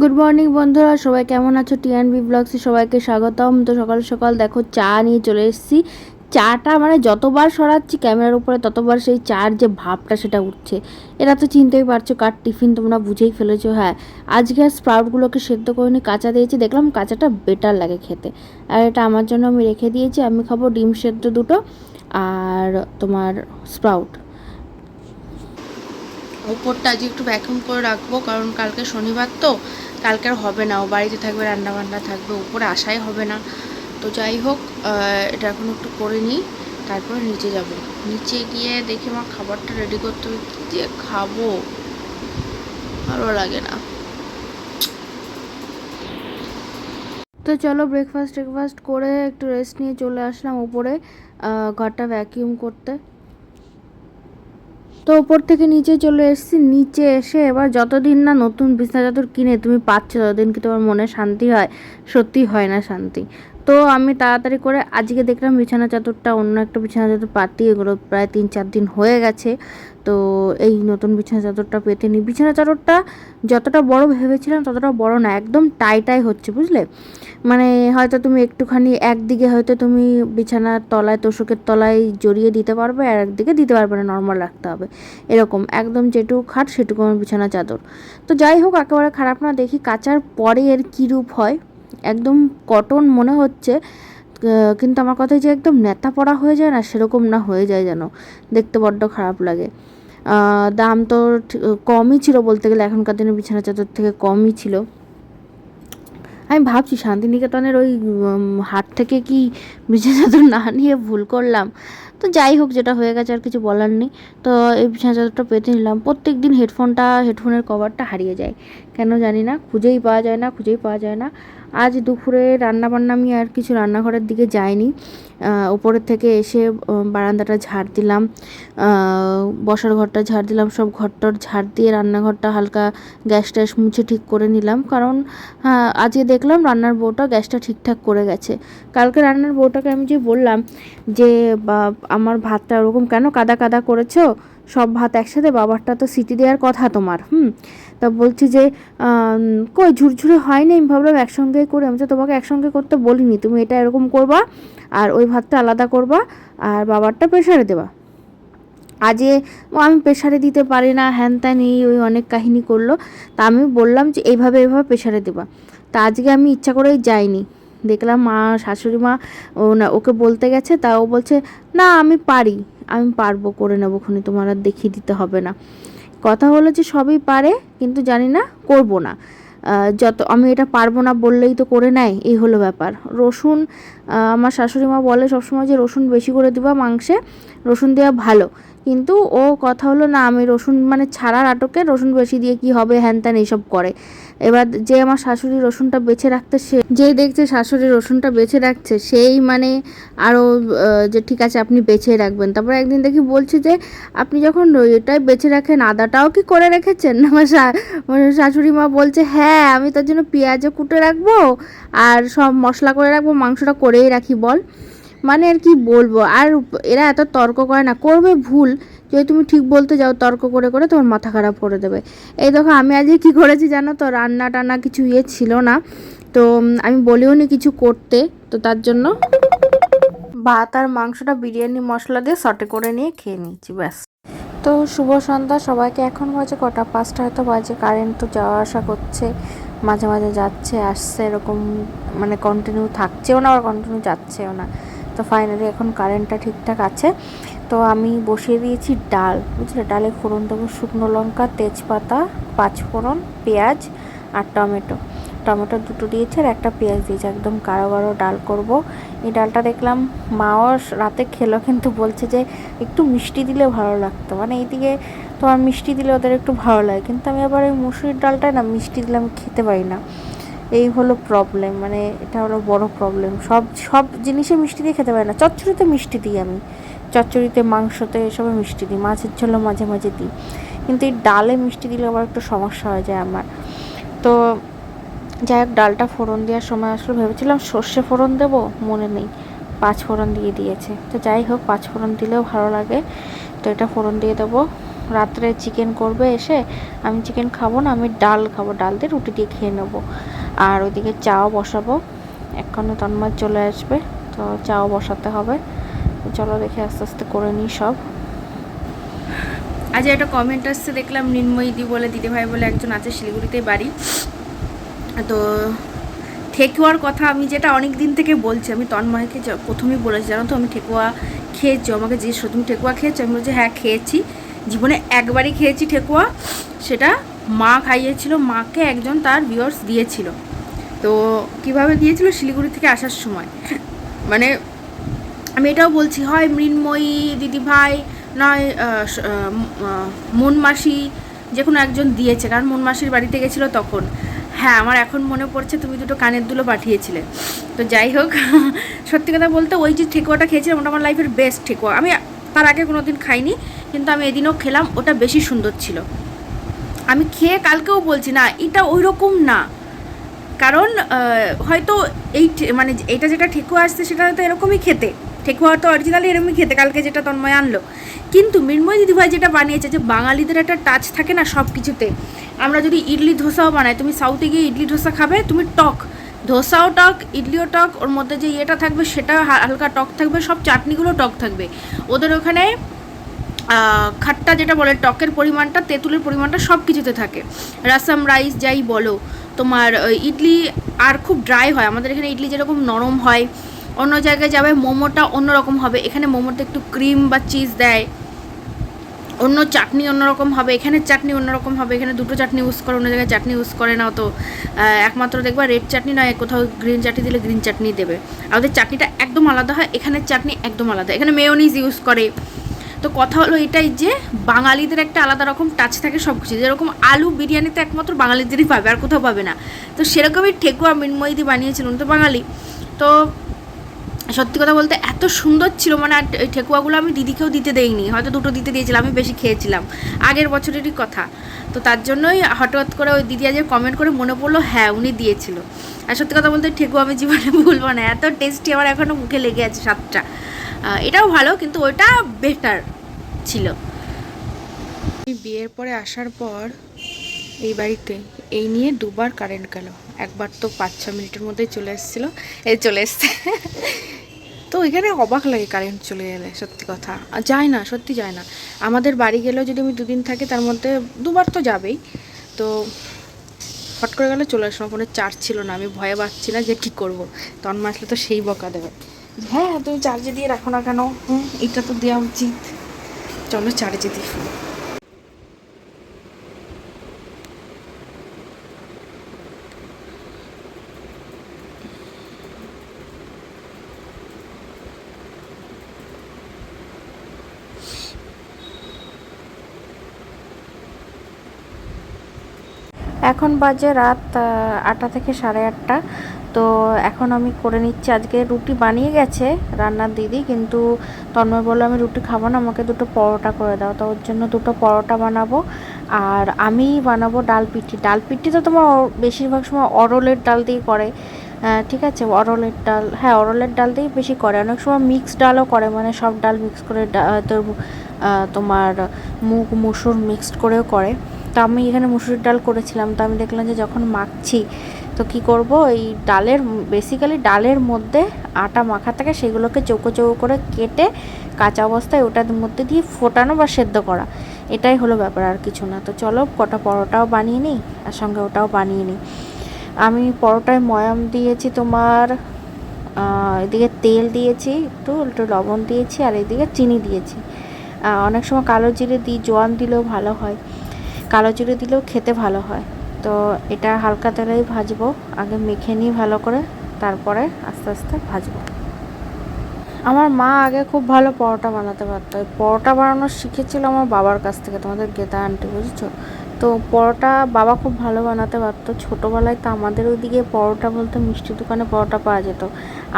Good morning বন্ধুরা। সবাই কেমন আছো? টিএনবি ব্লগসে সবাইকে স্বাগতম। তো সকাল সকাল দেখো, চা নিয়ে চলে এসেছি। চাটা মানে যতবার সরাচ্ছি ক্যামেরার উপরে, ততবার সেই চার যে ভাবটা সেটা উঠছে। এরা তো চিনতেই পারছ, কার টিফিন তোমরা বুঝেই ফেলেছো হ্যাঁ। আজকে আর স্প্রাউটগুলোকে সেদ্ধ করে নিয়ে কাঁচা দিয়েছি। দেখলাম কাঁচাটা বেটার লাগে খেতে। আর এটা আমার জন্য আমি রেখে দিয়েছি। আমি খাব ডিম সেদ্ধ দুটো আর তোমার স্প্রাউট। ওপরটা আজকে একটু ভ্যাকুম করে রাখব, কারণ কালকে শনিবার তো। কালকে আর হবে না, ও বাড়িতে থাকবে রান্না বান্না থাকবে, উপরে আসাই হবে না। তো যাই হোক এটা এখন একটু করে নিই, তারপর নিচে যাব। নিচে গিয়ে দেখি আমার খাবারটা রেডি করতে হবে, কী দিয়ে খাব? ভালো লাগে না। তো চলো ব্রেকফাস্ট টেকফাস্ট করে একটু রেস্ট নিয়ে চলে আসলাম উপরে ঘরটা ভ্যাকিউম করতে। তো ওপর থেকে নিচে চলে এসেছি। নিচে এসে এবার যতদিন না নতুন বিছনা চাদর কিনে তুমি পাচ্ছ, ততদিন কি তোমার মনে শান্তি হয়? সত্যি হয় না শান্তি। তো আমি তাড়াতাড়ি করে আজকে দেখলাম বিছানা চাদরটা অন্য একটা বিছানা চাদর পাতি এগুলো প্রায় তিন চার দিন হয়ে গেছে। তো এই নতুন বিছানা চাদরটা পেতে নিই। বিছানা চাদরটা যতটা বড় ভেবেছিলাম, ততটা বড় না, একদম টাই টাই হচ্ছে, বুঝলে? মানে হয়তো তুমি একটুখানি একদিকে হয়তো তুমি বিছানার তলায়, তোষকের তলায় জড়িয়ে দিতে পারবে আর একদিকে দিতে পারবে না নর্মাল রাখতে হবে। এরকম, একদম যেটুকু খাট, সেটুকু আমার বিছানা চাদর। তো যাই হোক, একেবারে খারাপ না, দেখি কাচার পরে এর কী রূপ হয়। একদম কটন মনে হচ্ছে কিন্তু আমার কথায় যে একদম নেতা পড়া হয়ে যায় না, সেরকম না হয়ে যায় যেন। দেখতে বড্ড খারাপ লাগে। দাম তো কমই ছিল বলতে গেলে, এখনকার দিনে বিছানা চাদর থেকে কমই ছিল। আমি ভাবছি, শান্তিনিকেতনের ওই হাট থেকে কি বিছানা চাদর না নিয়ে ভুল করলাম? তো যাই হোক, যেটা হয়ে গেছে আর কিছু বলার নেই। তো এই বিছানা চাদরটা পেতে নিলাম। প্রত্যেক দিন হেডফোনটা, হেডফোনের কভারটা হারিয়ে যায়। কেন জানি না, খুঁজেই পাওয়া যায় না, খুঁজেই পাওয়া যায় না। আজ দুপুরে রান্না বান্না আমি আর কিছু রান্নাঘরের দিকে যাইনি। আহ, উপরের থেকে এসে বারান্দাটা ঝাড় দিলাম। বসার ঘরটা ঝাড় দিলাম। সব ঘরটর ঝাড় দিয়ে রান্নাঘরটা হালকা গ্যাস ট্যাস মুছে ঠিক করে নিলাম। কারণ হ্যাঁ আজকে দেখলাম রান্নার বউটা গ্যাসটা ঠিকঠাক করে গেছে। কালকে রান্নার বউটাকে আমি যে বললাম যে আমার ভাতটা ওরকম কেন কাদা কাদা করেছ? সব ভাত একসাথে, বাবারটা তো সিটি দেওয়ার কথা তোমার, হুম? তা বলছি যে কই ঝুরঝুরে হয় না আমি ভাবলাম একসঙ্গে করে, আমি তো তোমাকে একসঙ্গে করতে বলিনি, তুমি এটা এরকম করবা আর ওই ভাতটা আলাদা করবা আর বাবারটা প্রেশারে দেবা। আজে আমি প্রেশারে দিতে পারি না, হ্যান ত্যান এই ওই অনেক কাহিনী করল, তা আমি বললাম যে এইভাবে এইভাবে প্রেশারে দেবা। তা আজকে আমি ইচ্ছা করেই যাইনি। দেখলাম মা, শাশুড়ি মা, ও না, ওকে বলতে গেছে, তা ও বলছে, না, আমি পারি। আমি পারব, করে নেব, খুনি তোমার আর দেখিয়ে দিতে হবে না। কথা হলো যে সবই পারে, কিন্তু জানি না, করব না। যত, আমি এটা পারব না বললেই তো করে নেয়, এই হলো ব্যাপার। রসুন আমার শাশুড়ি মা বলে সবসময় যে রসুন বেশি করে দিবা মাংসে, রসুন দেওয়া ভালো। কিন্তু ও কথা হলো, না, আমি রসুন মানে ছাড়ার আটকে রসুন বেশি দিয়ে কি হবে, হ্যান ত্যান এইসব করে। এবার যে আমার শাশুড়ি রসুনটা বেছে রাখতে সে, যে দেখছে শাশুড়ি রসুনটা বেছে রাখছে, সেই মানে আরও যে ঠিক আছে, আপনি বেছে রাখবেন। তারপর একদিন দেখি বলছে যে, আপনি যখন এটাই বেছে রাখেন, আদাটাও কি করে রেখেছেন? আমার শাশুড়ি মা বলছে হ্যাঁ আমি তার জন্য পেঁয়াজও কুটে রাখব, আর সব মশলা করে রাখব, মাংসটা করেই রাখি, বল। মানে আর কি বলব? আর এরা এত তর্ক করে না, করবে ভুল, যদি তুমি ঠিক বলতে যাও, তর্ক করে করে তোমার মাথা খারাপ করে দেবে। এই দেখো, আমি আজকে কি করেছি জানো তো? রান্না টান্না কিছু ইয়ে ছিল না, তো আমি বলিও নি কিছু করতে, তো তার জন্য ভাত আর মাংসটা, বিরিয়ানি, মশলা দিয়ে সটে করে নিয়ে খেয়ে নিয়েছি, ব্যাস। তো শুভ সন্ধ্যা, সবাইকে এখন বাজে কটা? পাঁচটা হয়তো বাজে কারেন্ট তো যাওয়া আসা করছে, মাঝে মাঝে যাচ্ছে, আসছে, এরকম মানে কন্টিনিউ থাকছেও না, আবার কন্টিনিউ যাচ্ছেও না। তো ফাইনালি এখন কারেন্টটা ঠিকঠাক আছে। তো আমি বসিয়ে দিয়েছি ডাল, বুঝলে? ডালে ফোড়ন দেবো শুকনো লঙ্কা, তেজপাতা পাঁচ ফোড়ন পেঁয়াজ আর টমেটো। টমেটো দুটো দিয়েছে আর একটা পেঁয়াজ দিয়েছে, একদম গাঢ় গাঢ় ডাল করব। এই ডালটা দেখলাম মাও রাতে খেলো, কিন্তু বলছে যে একটু মিষ্টি দিলে ভালো লাগতো। মানে এইদিকে তোমার মিষ্টি দিলে ওদের একটু ভালো লাগে, কিন্তু আমি আবার ওই মুসুরির ডালটা না মিষ্টি দিলে আমি খেতে পারি না। এই হলো প্রবলেম মানে এটা হলো বড় প্রবলেম সব সব জিনিসে মিষ্টি দিয়ে খেতে পারি না। চচ্চড়িতে মিষ্টি দিই আমি। চচ্চড়িতে মাংসতে এসবে মিষ্টি দিই, মাছের ঝোলে মাঝে মাঝে দিই। কিন্তু এই ডালে মিষ্টি দিলে আবার একটু সমস্যা হয়ে যায় আমার। তো যাই হোক, ডালটা ফোড়ন দেওয়ার সময় আসলে ভেবেছিলাম সর্ষে ফোড়ন দেবো, মনে নেই। পাঁচ ফোড়ন দিয়ে দিয়েছে। তো যাই হোক, পাঁচ ফোড়ন দিলেও ভালো লাগে। তো এটা ফোড়ন দিয়ে দেবো। রাত্রে চিকেন করবে এসে আমি চিকেন খাব না, আমি ডাল খাব। ডাল দিয়ে রুটি দিয়ে খেয়ে নেব। আর ওইদিকে চাও বসাবো। এক্ষণে তন্ময় চলে আসবে, তো চাও বসাতে হবে। চলো দেখে আস্তে আস্তে করে নিই সব। আজ একটা কমেন্ট আসছে, দেখলাম নির্ময়ী দি বলে, দিদিভাই বলে একজন আছে শিলিগুড়িতে বাড়ি। তো ঠেকুয়ার কথা আমি যেটা অনেক দিন থেকে বলছি, আমি তন্ময়কে প্রথমেই বলেছি, জানো তো, আমি ঠেকুয়া খেয়েছি, আমাকে জিজ্ঞেস তুমি ঠেকুয়া খেয়েছো? আমি বলছি হ্যাঁ খেয়েছি। জীবনে একবারই খেয়েছি ঠেকুয়া। সেটা মা খাইয়েছিল, মাকে একজন তার ভিউয়ার্স দিয়েছিল। তো কীভাবে দিয়েছিল? শিলিগুড়ি থেকে আসার সময়। মানে আমি এটাও বলছি, হয় মৃন্ময়ী দিদিভাই, নয় মনমাসি। যে কোনো একজন দিয়েছে, কারণ মনমাসির বাড়িতে গেছিল তখন। হ্যাঁ আমার এখন মনে পড়ছে তুমি দুটো কানের দুলো পাঠিয়েছিলে। তো যাই হোক, সত্যি কথা বলতে ওই যে ঠেকুয়াটা খেয়েছিলাম, ওটা আমার লাইফের বেস্ট ঠেকুয়া। আমি তার আগে কোনো দিন খাইনি, কিন্তু আমি এদিনও খেলাম, ওটা বেশি সুন্দর ছিল। আমি খেয়ে কালকেও বলছি, না, এটা ওই রকম না। কারণ হয়তো এই মানে এটা যেটা ঠেকুয়া আসছে, সেটা হয়তো এরকমই খেতে। ঠেকুয়া তো অরিজিনালি এরকমই খেতে, কালকে যেটা তন্ময় আনলো। কিন্তু মৃন্ময় দিদিভাই যেটা বানিয়েছে, যে বাঙালিদের একটা টাচ থাকে না সব কিছুতে আমরা যদি ইডলি ধোসাও বানাই, তুমি সাউথে গিয়ে ইডলি ধোসা খাবে, তুমি টক। ধোসাও টক, ইডলিও টক, ওর মধ্যে যে ইয়েটা থাকবে সেটা হালকা টক থাকবে, সব চাটনিগুলো টক থাকবে। ওদের ওখানে খাট্টা যেটা বলে, টকের পরিমাণটা, তেঁতুলের পরিমাণটা সব কিছুতে থাকে। রাসাম রাইস যাই বলো, তোমার ইডলি আর খুব ড্রাই হয়। আমাদের এখানে ইডলি যেরকম নরম হয়, অন্য জায়গায় যাবে, মোমোটা অন্যরকম হবে। এখানে মোমোতে একটু ক্রিম বা চিজ দেয়। অন্য চাটনি অন্যরকম হবে, এখানে চাটনি অন্যরকম হবে, এখানে দুটো চাটনি ইউজ করে, অন্য জায়গায় চাটনি ইউজ করে না তো। একমাত্র দেখবা রেড চাটনি নয়, কোথাও গ্রিন চাটনি দিলে গ্রিন চাটনি দেবে। আর ওদের চাটনিটা একদম আলাদা হয় এখানের চাটনি একদম আলাদা। এখানে মেয়োনিজ ইউজ করে। তো কথা হলো এটাই যে, বাঙালিদের একটা আলাদা রকম টাচ থাকে সব কিছু যেরকম আলু বিরিয়ানিতে একমাত্র বাঙালিদেরই পাবে, আর কোথাও পাবে না। তো সেরকমই ঠেকুয়া মৃন্ময়দি বানিয়েছিলেন তো বাঙালি। তো সত্যি কথা বলতে এত সুন্দর ছিল মানে এই ঠেকুয়াগুলো আমি দিদিকেও দিতে দেইনি, হয়তো দুটো দিতে দিয়েছিলাম, আমি বেশি খেয়েছিলাম, আগের বছরেরই কথা। তো তার জন্যই হঠাৎ করে ওই দিদি আজ কমেন্ট করে মনে পড়ল হ্যাঁ উনি দিয়েছিল। আর সত্যি কথা বলতে ঠেকুয়া আমি জীবনে ভুলবো না, এত টেস্টি আমার এখনও মুখে লেগে আছে সাতটা এটাও ভালো, কিন্তু ওটা বেটার ছিল। বিয়ের পরে আসার পর এই বাড়িতে, এই নিয়ে দুবার কারেন্ট গেল। একবার তো পাঁচ ছ মিনিটের মধ্যেই চলে এসেছিল। এই চলে এসছে। তো এখানে অবাক লাগে কারেন্ট চলে গেলে সত্যি কথা। যায় না, সত্যি যায় না। আমাদের বাড়ি গেলেও যদি আমি দুদিন থাকি, তার মধ্যে দুবার তো যাবেই। তো হট করে গেলে চলে আসলাম ফোনে চার্জ ছিল না। আমি ভয়ে পাচ্ছি না যে কী করব। তন্মা আসলে তো সেই বকা দেবে। হ্যাঁ তুমি চার্জে দিয়ে রাখো না কেন? হুম, এটা তো দেওয়া উচিত। চলো চার্জে দিই এখন বাজে রাত আটটা থেকে সাড়ে আটটা। তো এখন আমি করে নিচ্ছি, আজকে রুটি বানিয়ে গেছে রান্নার দিদি, কিন্তু তন্ময় বলল, আমি রুটি খাব না, আমাকে দুটো পরোটা করে দাও। তো ওর জন্য দুটো পরোটা বানাবো, আর আমি বানাবো ডাল পিঠি। ডাল পিঠি তো তোমার বেশিরভাগ সময় অরলের ডাল দিয়ে করে ঠিক আছে? অরলের ডাল হ্যাঁ অরলের ডাল দিয়েই বেশি করে। অনেক সময় মিক্স ডালও করে মানে সব ডাল মিক্স করে তোর তোমার মুগ, মুসুর মিক্সড করেও করে। তো আমি এখানে মুসুরির ডাল করেছিলাম, তো আমি দেখলাম যে যখন মাখছি, তো কি করব? এই ডালের বেসিক্যালি ডালের মধ্যে আটা মাখা থাকে, সেগুলোকে চৌকো চৌকো করে কেটে কাঁচা অবস্থায় ওটার মধ্যে দিয়ে ফোটানো বা সেদ্ধ করা। এটাই হলো ব্যাপার আর কিছু না। তো চলো কটা পরোটাও বানিয়ে নিই, আর সঙ্গে ওটাও বানিয়ে নিই। আমি পরোটায় ময়াম দিয়েছি তোমার এদিকে তেল দিয়েছি একটু একটু লবণ দিয়েছি, আর এদিকে চিনি দিয়েছি। অনেক সময় কালো জিরে দিই, জোয়ান দিলেও ভালো হয়। কালো জিরে দিলেও খেতে ভালো হয়। তো এটা হালকা তেলেই ভাজবো, আগে মেখে নিই ভালো করে তারপরে আস্তে আস্তে ভাজবো। আমার মা আগে খুব ভালো পরোটা বানাতে পারতো। পরোটা বানানো শিখেছিল আমার বাবার কাছ থেকে, তোমাদের গেতা আন্টি, বুঝেছ? তো পরোটা বাবা খুব ভালো বানাতে পারতো। ছোটোবেলায় তো আমাদের ওইদিকে পরোটা বলতে মিষ্টি দোকানে পরোটা পাওয়া যেত।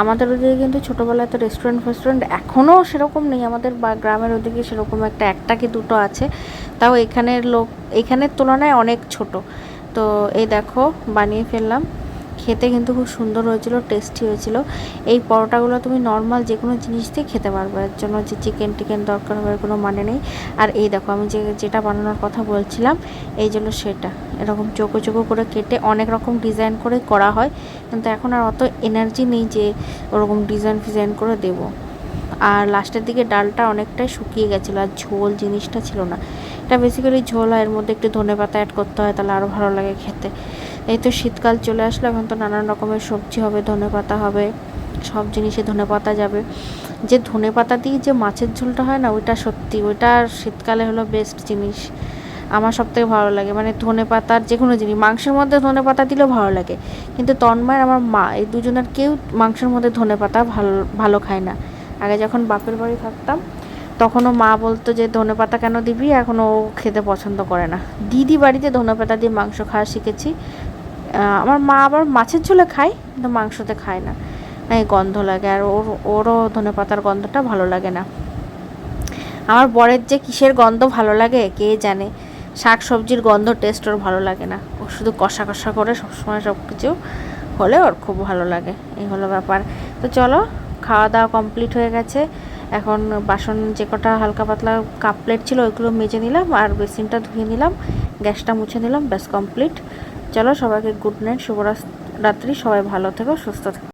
আমাদের ওদিকে কিন্তু ছোটোবেলায় তো রেস্টুরেন্ট ফেস্টুরেন্ট এখনও সেরকম নেই। আমাদের বা, গ্রামের ওদিকে সেরকম একটা একটা কি দুটো আছে। তাও এখানের লোক, এখানের তুলনায় অনেক ছোট। তো এই দেখো, বানিয়ে ফেললাম। খেতে কিন্তু খুব সুন্দর হয়েছিল টেস্টি হয়েছিল। এই পরোটাগুলো তুমি নর্মাল যে কোনো জিনিস দিয়ে খেতে পারবে। এর জন্য যে চিকেন টিকেন দরকার হবে কোনো মানে নেই। আর এই দেখো, আমি যে, যেটা বানানোর কথা বলছিলাম, এই জন্য সেটা। এরকম চোখো চোখো করে কেটে অনেক রকম ডিজাইন করে করা হয়। কিন্তু এখন আর অত এনার্জি নেই যে, ওরকম ডিজাইন ফিজাইন করে দেবো। আর লাস্টের দিকে ডালটা অনেকটাই শুকিয়ে গেছিল, আর ঝোল জিনিসটা ছিল না। এটা বেসিক্যালি ঝোল হয়, এর মধ্যে একটু ধনে পাতা অ্যাড করতে হয়, তাহলে আরও ভালো লাগে খেতে। এই তো শীতকাল চলে আসলো, এখন তো নানান রকমের সবজি হবে, ধনে পাতা হবে, সব জিনিসে ধনে পাতা যাবে। যে ধনে পাতা দিয়ে যে মাছের ঝোলটা হয় না, ওইটা সত্যি, ওইটা শীতকালে হলো বেস্ট জিনিস। আমার সব থেকে ভালো লাগে মানে ধনে পাতার যে কোনো জিনিস, মাংসের মধ্যে ধনে পাতা দিলেও ভালো লাগে। কিন্তু তন্ময় আমার মা, এই দুজনের কেউ মাংসের মধ্যে ধনে পাতা ভালো ভালো খায় না। আগে যখন বাপের বাড়ি থাকতাম তখনও মা বলতো যে, ধনে পাতা কেন দিবি? এখন ও খেতে পছন্দ করে না। দিদি বাড়িতে ধনে পাতা দিয়ে মাংস খাওয়া শিখেছি। আমার মা আবার মাছের ঝোলে খায়, কিন্তু মাংসতে খায় না। এই গন্ধ লাগে, আর ওর, ওরও ধনে পাতার গন্ধটা ভালো লাগে না। আমার বরের যে কিসের গন্ধ ভালো লাগে, কে জানে? শাক সবজির গন্ধ টেস্ট ওর ভালো লাগে না। ও শুধু কষা কষা করে সবসময় সব কিছু হলে ওর খুব ভালো লাগে। এই হলো ব্যাপার। তো চলো, খাওয়া দাওয়া কমপ্লিট হয়ে গেছে। এখন বাসন যে কটা হালকা পাতলা কাপ প্লেট ছিল, ওইগুলো মেজে নিলাম আর বেসিনটা ধুয়ে নিলাম, গ্যাসটা মুছে নিলাম, ব্যাস কমপ্লিট চলো সবাইকে গুড নাইট শুভরাত্রি সবাই ভালো থেকো, সুস্থ থেকো।